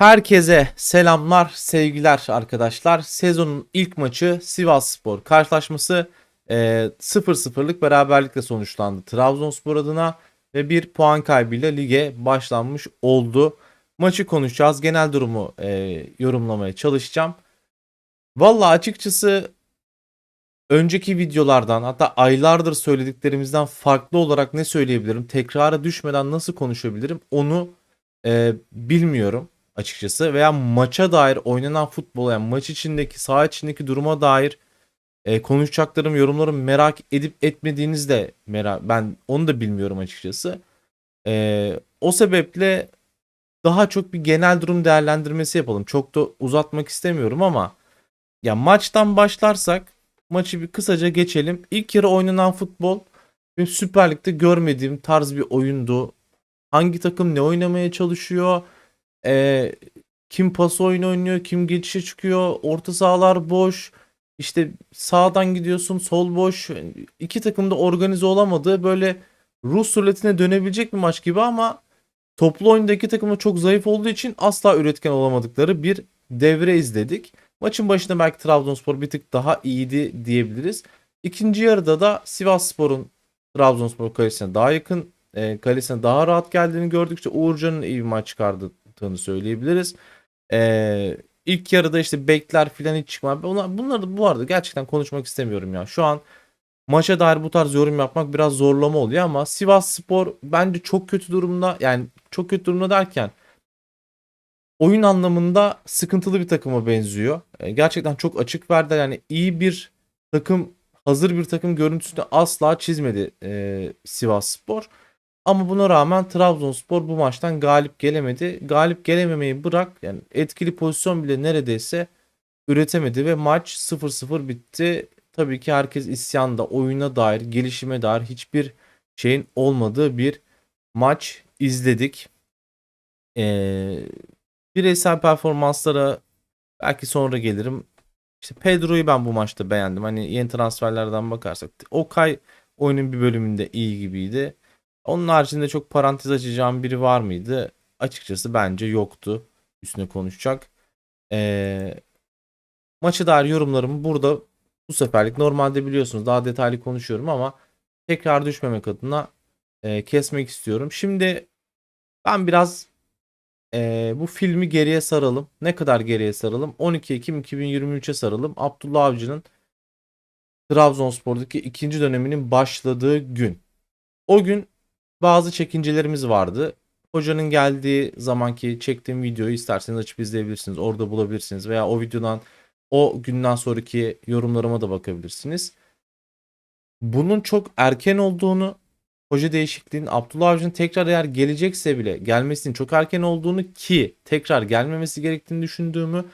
Herkese selamlar, sevgiler arkadaşlar. Sezonun ilk maçı Sivasspor karşılaşması e, 0-0'lık beraberlikle sonuçlandı Trabzonspor adına ve bir puan kaybıyla lige başlanmış oldu. Maçı konuşacağız. Genel durumu e, yorumlamaya çalışacağım. Valla açıkçası önceki videolardan hatta aylardır söylediklerimizden farklı olarak ne söyleyebilirim? Tekrara düşmeden nasıl konuşabilirim? Onu e, bilmiyorum açıkçası veya maça dair oynanan futbol yani maç içindeki saha içindeki duruma dair e, konuşacaklarım yorumlarım merak edip etmediğiniz de merak ben onu da bilmiyorum açıkçası. E, o sebeple daha çok bir genel durum değerlendirmesi yapalım. Çok da uzatmak istemiyorum ama ya maçtan başlarsak maçı bir kısaca geçelim. İlk yarı oynanan futbol benim Süper Lig'de görmediğim tarz bir oyundu. Hangi takım ne oynamaya çalışıyor? Ee, kim pas oyunu oynuyor, kim geçişe çıkıyor, orta sahalar boş. İşte sağdan gidiyorsun, sol boş. İki takım da organize olamadığı böyle Rus ruletine dönebilecek bir maç gibi ama toplu oyunda iki takım da çok zayıf olduğu için asla üretken olamadıkları bir devre izledik. Maçın başında belki Trabzonspor bir tık daha iyiydi diyebiliriz. İkinci yarıda da Sivasspor'un Trabzonspor kalesine daha yakın, e, kalesine daha rahat geldiğini gördükçe Uğurcan'ın iyi bir maç çıkardığını söyleyebiliriz. E, ilk yarıda işte bekler filan hiç çıkmadı. Bunlar, bunları da bu arada gerçekten konuşmak istemiyorum ya. Şu an maça dair bu tarz yorum yapmak biraz zorlama oluyor ama Sivas Spor bence çok kötü durumda. Yani çok kötü durumda derken oyun anlamında sıkıntılı bir takıma benziyor. E, gerçekten çok açık verdiler. Yani iyi bir takım, hazır bir takım görüntüsünü asla çizmedi e, Sivas Spor. Ama buna rağmen Trabzonspor bu maçtan galip gelemedi. Galip gelememeyi bırak yani etkili pozisyon bile neredeyse üretemedi ve maç 0-0 bitti. Tabii ki herkes isyanda, oyuna dair, gelişime dair hiçbir şeyin olmadığı bir maç izledik. Ee, bireysel performanslara belki sonra gelirim. İşte Pedro'yu ben bu maçta beğendim. Hani yeni transferlerden bakarsak. Okay oyunun bir bölümünde iyi gibiydi. Onun haricinde çok parantez açacağım biri var mıydı? Açıkçası bence yoktu. Üstüne konuşacak. Ee, maçı dair yorumlarımı burada bu seferlik normalde biliyorsunuz daha detaylı konuşuyorum ama tekrar düşmemek adına e, kesmek istiyorum. Şimdi ben biraz e, bu filmi geriye saralım. Ne kadar geriye saralım? 12 Ekim 2023'e saralım. Abdullah Avcı'nın Trabzonspor'daki ikinci döneminin başladığı gün. O gün bazı çekincelerimiz vardı. Hocanın geldiği zamanki çektiğim videoyu isterseniz açıp izleyebilirsiniz. Orada bulabilirsiniz veya o videodan o günden sonraki yorumlarıma da bakabilirsiniz. Bunun çok erken olduğunu, hoca değişikliğinin Abdullah Avcı'nın tekrar eğer gelecekse bile gelmesinin çok erken olduğunu ki tekrar gelmemesi gerektiğini düşündüğümü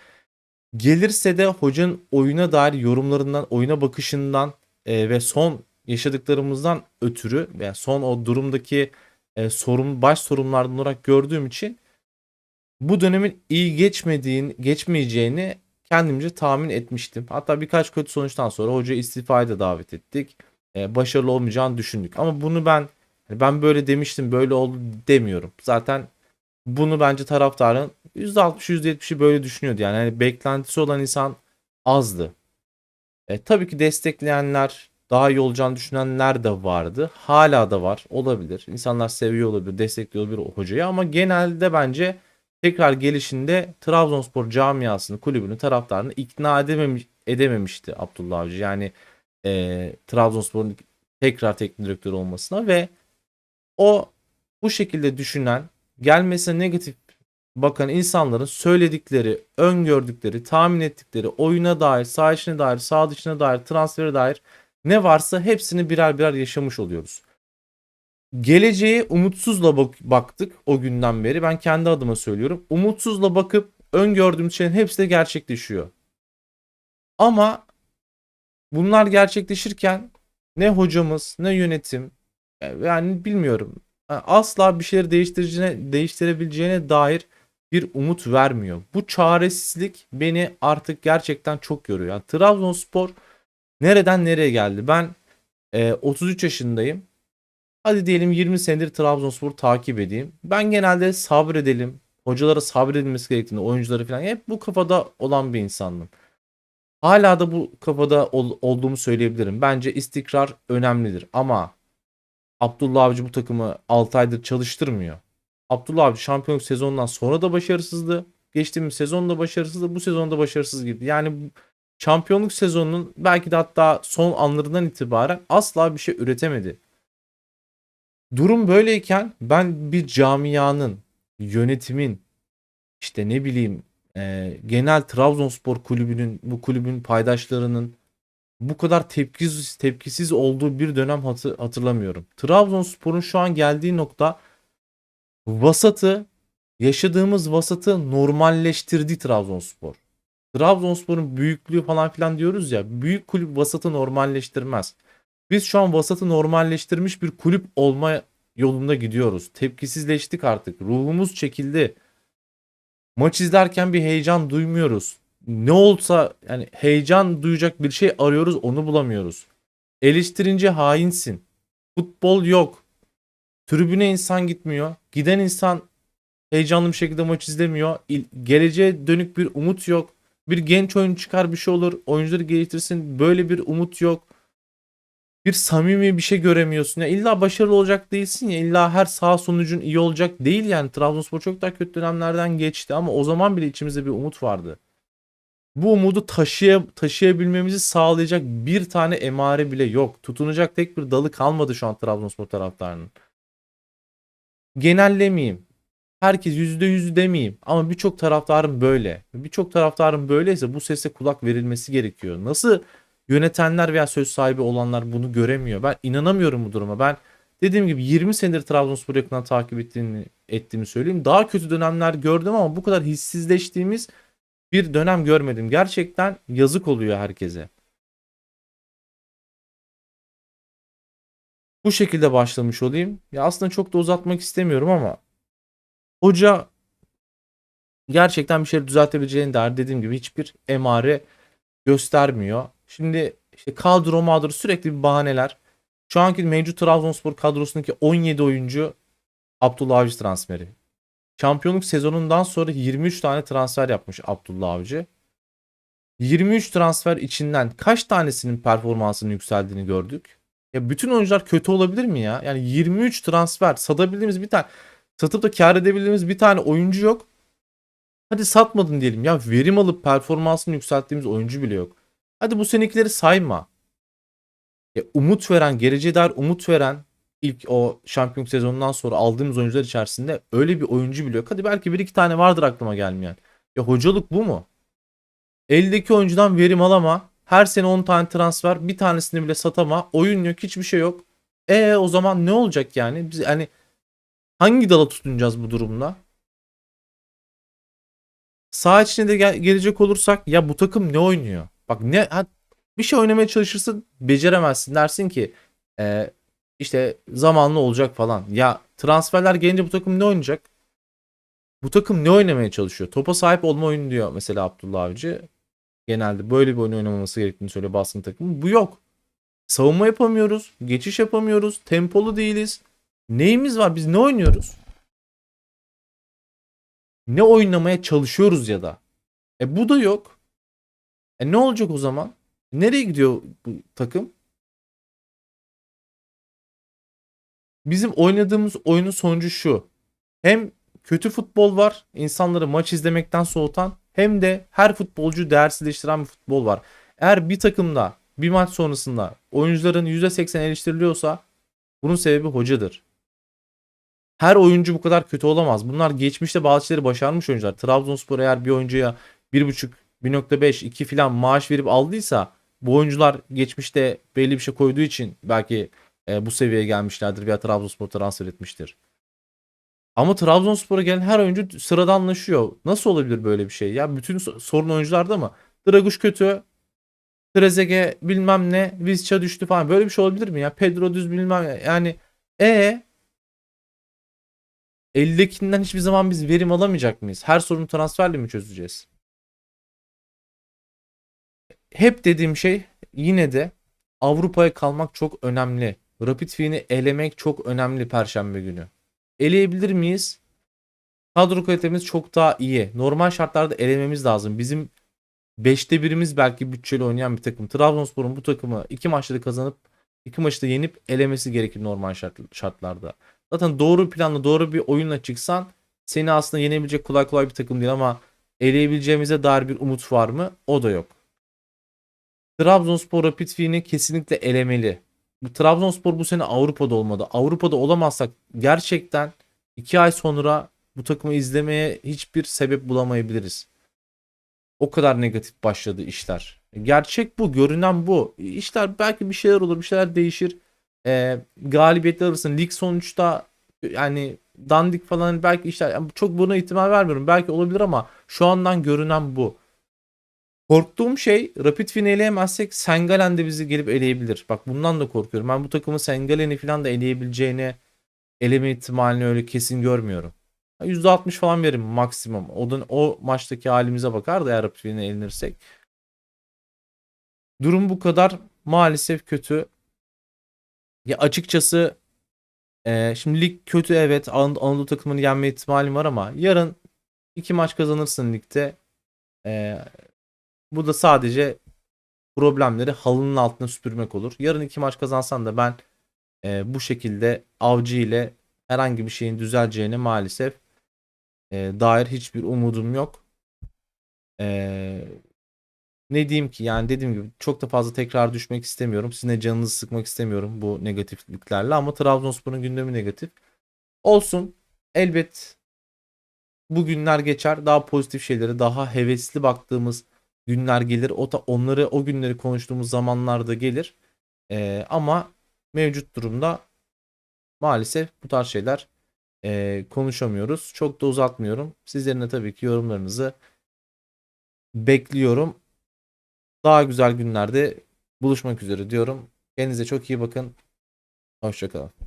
gelirse de hocanın oyuna dair yorumlarından, oyuna bakışından e, ve son yaşadıklarımızdan ötürü veya son o durumdaki e, sorun baş sorunlardan olarak gördüğüm için bu dönemin iyi geçmediğini, geçmeyeceğini kendimce tahmin etmiştim. Hatta birkaç kötü sonuçtan sonra hoca istifaya da davet ettik. E, başarılı olmayacağını düşündük. Ama bunu ben hani ben böyle demiştim, böyle oldu demiyorum. Zaten bunu bence taraftarın %60 %70'i böyle düşünüyordu. Yani hani beklentisi olan insan azdı. E, tabii ki destekleyenler, daha iyi olacağını düşünenler de vardı. Hala da var. Olabilir. İnsanlar seviyor olabilir, destekliyor olabilir hocayı ama genelde bence tekrar gelişinde Trabzonspor camiasını, kulübünü, taraftarını ikna edememiş, edememişti Abdullah Avcı. Yani e, Trabzonspor'un tekrar teknik direktör olmasına ve o bu şekilde düşünen, gelmesine negatif bakan insanların söyledikleri, öngördükleri, tahmin ettikleri oyuna dair, sağ içine dair, sağ dışına dair, transfere dair ne varsa hepsini birer birer yaşamış oluyoruz. Geleceğe umutsuzla bak- baktık o günden beri. Ben kendi adıma söylüyorum. Umutsuzla bakıp öngördüğümüz şeyin hepsi de gerçekleşiyor. Ama bunlar gerçekleşirken ne hocamız ne yönetim yani bilmiyorum asla bir şeyleri değiştireceğine, değiştirebileceğine dair bir umut vermiyor. Bu çaresizlik beni artık gerçekten çok yoruyor. Yani Trabzonspor nereden nereye geldi? Ben e, 33 yaşındayım. Hadi diyelim 20 senedir Trabzonspor takip edeyim. Ben genelde sabredelim. hocalara sabredilmesi gerektiğini, oyuncuları falan hep bu kafada olan bir insandım. Hala da bu kafada ol- olduğumu söyleyebilirim. Bence istikrar önemlidir ama Abdullah Avcı bu takımı 6 aydır çalıştırmıyor. Abdullah Avcı şampiyonluk sezonundan sonra da başarısızdı. Geçtiğimiz sezon da başarısızdı. Bu sezon da başarısız gibi. Yani şampiyonluk sezonunun belki de hatta son anlarından itibaren asla bir şey üretemedi. Durum böyleyken ben bir camianın, yönetimin, işte ne bileyim e, genel Trabzonspor kulübünün, bu kulübün paydaşlarının bu kadar tepkisiz, tepkisiz olduğu bir dönem hatı- hatırlamıyorum. Trabzonspor'un şu an geldiği nokta vasatı, yaşadığımız vasatı normalleştirdi Trabzonspor. Trabzonspor'un büyüklüğü falan filan diyoruz ya, büyük kulüp vasatı normalleştirmez. Biz şu an vasatı normalleştirmiş bir kulüp olma yolunda gidiyoruz. Tepkisizleştik artık. Ruhumuz çekildi. Maç izlerken bir heyecan duymuyoruz. Ne olsa yani heyecan duyacak bir şey arıyoruz onu bulamıyoruz. Eleştirince hainsin. Futbol yok. Tribüne insan gitmiyor. Giden insan heyecanlı bir şekilde maç izlemiyor. Geleceğe dönük bir umut yok. Bir genç oyun çıkar bir şey olur. Oyuncuları geliştirsin. Böyle bir umut yok. Bir samimi bir şey göremiyorsun. Ya illa başarılı olacak değilsin ya. İlla her sağ sonucun iyi olacak değil yani. Trabzonspor çok daha kötü dönemlerden geçti ama o zaman bile içimizde bir umut vardı. Bu umudu taşıya, taşıyabilmemizi sağlayacak bir tane emare bile yok. Tutunacak tek bir dalı kalmadı şu an Trabzonspor taraftarının. Genellemeyeyim. Herkes yüzde yüz demeyeyim ama birçok taraftarın böyle. Birçok taraftarın böyleyse bu sese kulak verilmesi gerekiyor. Nasıl yönetenler veya söz sahibi olanlar bunu göremiyor? Ben inanamıyorum bu duruma. Ben dediğim gibi 20 senedir Trabzonspor'u yakından takip ettiğini, ettiğimi söyleyeyim. Daha kötü dönemler gördüm ama bu kadar hissizleştiğimiz bir dönem görmedim. Gerçekten yazık oluyor herkese. Bu şekilde başlamış olayım. Ya aslında çok da uzatmak istemiyorum ama hoca gerçekten bir şey düzeltebileceğini der. Dediğim gibi hiçbir emare göstermiyor. Şimdi işte kadro mağdur sürekli bir bahaneler. Şu anki mevcut Trabzonspor kadrosundaki 17 oyuncu Abdullah Avcı transferi. Şampiyonluk sezonundan sonra 23 tane transfer yapmış Abdullah Avcı. 23 transfer içinden kaç tanesinin performansının yükseldiğini gördük. Ya bütün oyuncular kötü olabilir mi ya? Yani 23 transfer satabildiğimiz bir tane satıp da kar edebildiğimiz bir tane oyuncu yok. Hadi satmadın diyelim ya verim alıp performansını yükselttiğimiz oyuncu bile yok. Hadi bu senekileri sayma. Ya umut veren, geleceğe dair umut veren ilk o şampiyonluk sezonundan sonra aldığımız oyuncular içerisinde öyle bir oyuncu bile yok. Hadi belki bir iki tane vardır aklıma gelmeyen. Ya hocalık bu mu? Eldeki oyuncudan verim alama. Her sene 10 tane transfer, bir tanesini bile satama. Oyun yok, hiçbir şey yok. E o zaman ne olacak yani? Biz hani hangi dala tutunacağız bu durumda? Sağ içine de gel- gelecek olursak ya bu takım ne oynuyor? Bak ne ha- bir şey oynamaya çalışırsın beceremezsin dersin ki e, işte zamanlı olacak falan. Ya transferler gelince bu takım ne oynayacak? Bu takım ne oynamaya çalışıyor? Topa sahip olma oyunu diyor mesela Abdullah Avcı. Genelde böyle bir oyun oynamaması gerektiğini söylüyor baskın takımı. Bu yok. Savunma yapamıyoruz. Geçiş yapamıyoruz. Tempolu değiliz. Neyimiz var? Biz ne oynuyoruz? Ne oynamaya çalışıyoruz ya da. E bu da yok. E ne olacak o zaman? Nereye gidiyor bu takım? Bizim oynadığımız oyunun sonucu şu. Hem kötü futbol var, insanları maç izlemekten soğutan, hem de her futbolcu değersizleştiren bir futbol var. Eğer bir takımda bir maç sonrasında oyuncuların %80 eleştiriliyorsa bunun sebebi hocadır. Her oyuncu bu kadar kötü olamaz. Bunlar geçmişte bazı şeyleri başarmış oyuncular. Trabzonspor eğer bir oyuncuya 1.5, 1.5, 2 falan maaş verip aldıysa bu oyuncular geçmişte belli bir şey koyduğu için belki e, bu seviyeye gelmişlerdir veya Trabzonspor transfer etmiştir. Ama Trabzonspor'a gelen her oyuncu sıradanlaşıyor. Nasıl olabilir böyle bir şey? Ya bütün so- sorun oyuncularda mı? Draguş kötü. Trezeguet bilmem ne. Vizca düştü falan. Böyle bir şey olabilir mi ya? Pedro düz bilmem. Yani e eldekinden hiçbir zaman biz verim alamayacak mıyız? Her sorunu transferle mi çözeceğiz? Hep dediğim şey yine de Avrupa'ya kalmak çok önemli. Rapid Wien'i elemek çok önemli Perşembe günü. Eleyebilir miyiz? Kadro kalitemiz çok daha iyi. Normal şartlarda elememiz lazım. Bizim 5'te birimiz belki bütçeli oynayan bir takım. Trabzonspor'un bu takımı 2 maçta kazanıp 2 maçta yenip elemesi gerekir normal şart- şartlarda. Zaten doğru planla doğru bir oyunla çıksan seni aslında yenebilecek kolay kolay bir takım değil ama eleyebileceğimize dair bir umut var mı? O da yok. Trabzonspor Rapid Wien'i kesinlikle elemeli. Bu Trabzonspor bu sene Avrupa'da olmadı. Avrupa'da olamazsak gerçekten 2 ay sonra bu takımı izlemeye hiçbir sebep bulamayabiliriz. O kadar negatif başladı işler. Gerçek bu, görünen bu. İşler belki bir şeyler olur, bir şeyler değişir. Ee, galibiyetler alırsın. Lig sonuçta yani dandik falan belki işler yani çok buna ihtimal vermiyorum. Belki olabilir ama şu andan görünen bu. Korktuğum şey Rapid Wien'i eleyemezsek Sengalen de bizi gelip eleyebilir. Bak bundan da korkuyorum. Ben bu takımı Sengalen'i falan da eleyebileceğini eleme ihtimalini öyle kesin görmüyorum. %60 falan veririm maksimum. O, da, o maçtaki halimize bakar da eğer Rapid Wien'e elenirsek. Durum bu kadar maalesef kötü. Ya açıkçası e, şimdi lig kötü evet An- Anadolu takımını yenme ihtimalim var ama yarın iki maç kazanırsın ligde. E, bu da sadece problemleri halının altına süpürmek olur. Yarın iki maç kazansan da ben e, bu şekilde avcı ile herhangi bir şeyin düzeleceğine maalesef e, dair hiçbir umudum yok. E, ne diyeyim ki yani dediğim gibi çok da fazla tekrar düşmek istemiyorum. Sizin canınızı sıkmak istemiyorum bu negatifliklerle ama Trabzonspor'un gündemi negatif. Olsun elbet bu günler geçer. Daha pozitif şeyleri, daha hevesli baktığımız günler gelir. O da onları o günleri konuştuğumuz zamanlarda gelir. Ee, ama mevcut durumda maalesef bu tarz şeyler e, konuşamıyoruz. Çok da uzatmıyorum. Sizlerin de tabii ki yorumlarınızı bekliyorum. Daha güzel günlerde buluşmak üzere diyorum. Kendinize çok iyi bakın. Hoşçakalın.